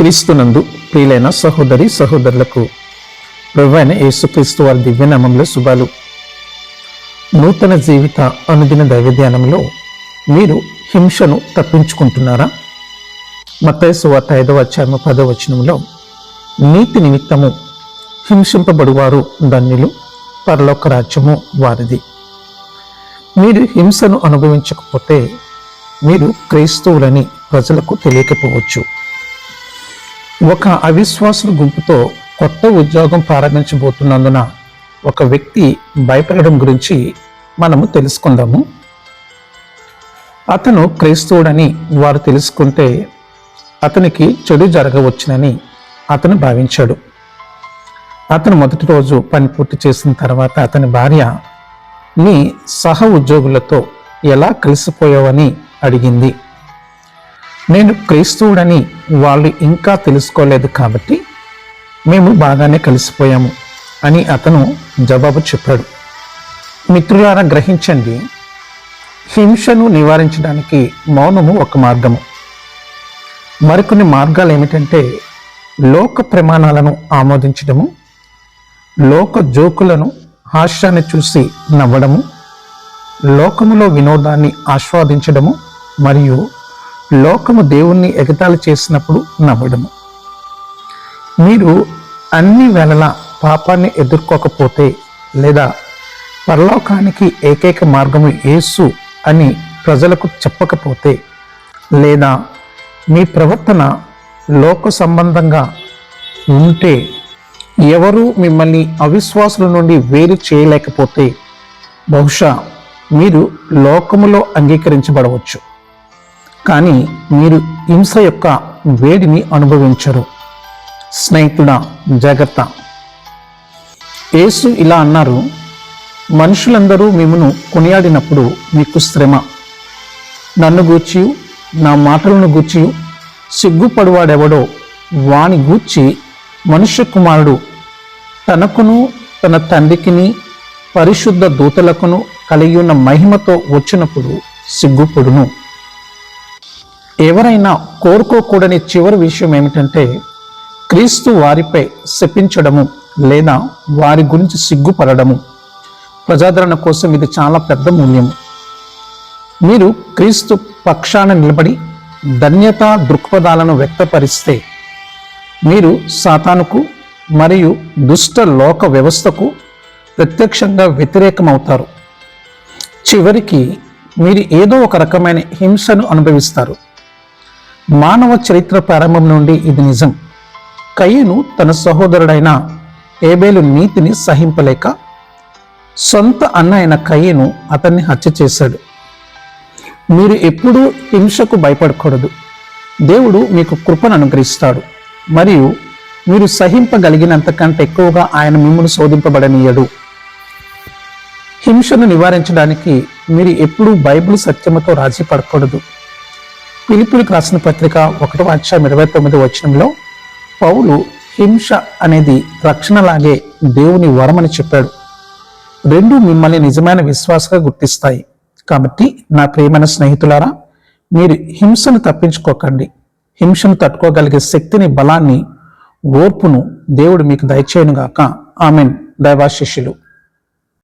క్రీస్తునందు ప్రియులైన సహోదరి సహోదరులకు ప్రభువైన యేసుక్రీస్తు వారి దివ్యనామంలో శుభాలు. నూతన జీవిత అనుదిన దైవ ధ్యానంలో మీరు హింసను తప్పించుకుంటున్నారా? మతేసు వార్త ఐదవ అధ్యాయము పదవ వచనంలో నీతి నిమిత్తము హింసింపబడువారు ధన్యులు పరలోక రాజ్యము వారిది. మీరు హింసను అనుభవించకపోతే మీరు క్రైస్తవులని ప్రజలకు తెలియకపోవచ్చు. ఒక అవిశ్వాసుల గుంపుతో కొత్త ఉద్యోగం ప్రారంభించబోతున్నందున ఒక వ్యక్తి భయపడడం గురించి మనము తెలుసుకుందాము. అతను క్రైస్తవుడని వారు తెలుసుకుంటే అతనికి చెడు జరగవచ్చునని అతను భావించాడు. అతను మొదటి రోజు పని పూర్తి చేసిన తర్వాత అతని భార్య నీ సహ ఉద్యోగులతో ఎలా కలిసిపోయావని అడిగింది. నేను క్రీస్తువుడని వాళ్ళు ఇంకా తెలుసుకోలేదు కాబట్టి మేము బాగానే కలిసిపోయాము అని అతను జవాబు చెప్పాడు. మిత్రులారా గ్రహించండి హింసను నివారించడానికి మౌనము ఒక మార్గము. మరికొన్ని మార్గాలు ఏమిటంటే లోక ప్రమాణాలను ఆమోదించడము లోక జోకులను హాస్యాన్ని చూసి నవ్వడము లోకములో వినోదాన్ని ఆస్వాదించడము మరియు లోకము దేవుణ్ణి ఎగతాళి చేసినప్పుడు నవ్వడము. మీరు అన్ని వేళలా పాపాన్ని ఎదుర్కోకపోతే లేదా పరలోకానికి ఏకైక మార్గము యేసు అని ప్రజలకు చెప్పకపోతే లేదా మీ ప్రవర్తన లోక సంబంధంగా ఉంటే ఎవరు మిమ్మల్ని అవిశ్వాసుల నుండి వేరు చేయలేకపోతే బహుశా మీరు లోకములో అంగీకరించబడవచ్చు. కానీ మీరు హింస యొక్క వేడిని అనుభవించరు. స్నేహితుడా జాగ్రత్త. యేసు ఇలా అన్నారు మనుషులందరూ మిమ్మను కొనియాడినప్పుడు మీకు శ్రమ. నన్ను గూర్చి నా మాటలను గూర్చి సిగ్గుపడువాడెవడో వాని గూర్చి మనుష్య కుమారుడు తనకును తన తండ్రికిని పరిశుద్ధ దూతలకును కలిగి ఉన్న మహిమతో వచ్చినప్పుడు సిగ్గుపడును. ఎవరైనా కోరుకోకూడని చివరి విషయం ఏమిటంటే క్రీస్తు వారిపై శపించడము లేదా వారి గురించి సిగ్గుపడడము ప్రజాదరణ కోసం ఇది చాలా పెద్ద మూల్యము. మీరు క్రీస్తు పక్షాన నిలబడి ధన్యతా దృక్పథాలను వ్యక్తపరిస్తే మీరు సాతానుకు మరియు దుష్ట లోక వ్యవస్థకు ప్రత్యక్షంగా వ్యతిరేకమవుతారు. చివరికి మీరు ఏదో ఒక రకమైన హింసను అనుభవిస్తారు. మానవ చరిత్ర ప్రారంభం నుండి ఇది నిజం. కయ్యను తన సహోదరుడైన ఏబేలు నీతిని సహింపలేక సొంత అన్న అయిన కయ్యను అతన్ని హత్య చేశాడు. మీరు ఎప్పుడూ హింసకు భయపడకూడదు. దేవుడు మీకు కృపను అనుగ్రహిస్తాడు. మరియు మీరు సహింపగలిగినంతకంటే ఎక్కువగా ఆయన మిమ్మల్ని శోధింపబడనీయడు. హింసను నివారించడానికి మీరు ఎప్పుడూ బైబిల్ సత్యముతో రాజీ పడకూడదు పిలుపులకు రాసిన పత్రిక ఒకటో అధ్యాయం ఇరవై తొమ్మిది వచనంలో పౌలు హింస అనేది రక్షణలాగే దేవుని వరమని చెప్పాడు. రెండు మిమ్మల్ని నిజమైన విశ్వాసగా గుర్తిస్తాయి. కాబట్టి నా ప్రియమైన స్నేహితులారా మీరు హింసను తప్పించుకోకండి. హింసను తట్టుకోగలిగే శక్తిని బలాన్ని ఓర్పును దేవుడు మీకు దయచేయనుగాక. ఆమెన్. దైవాశిష్యులు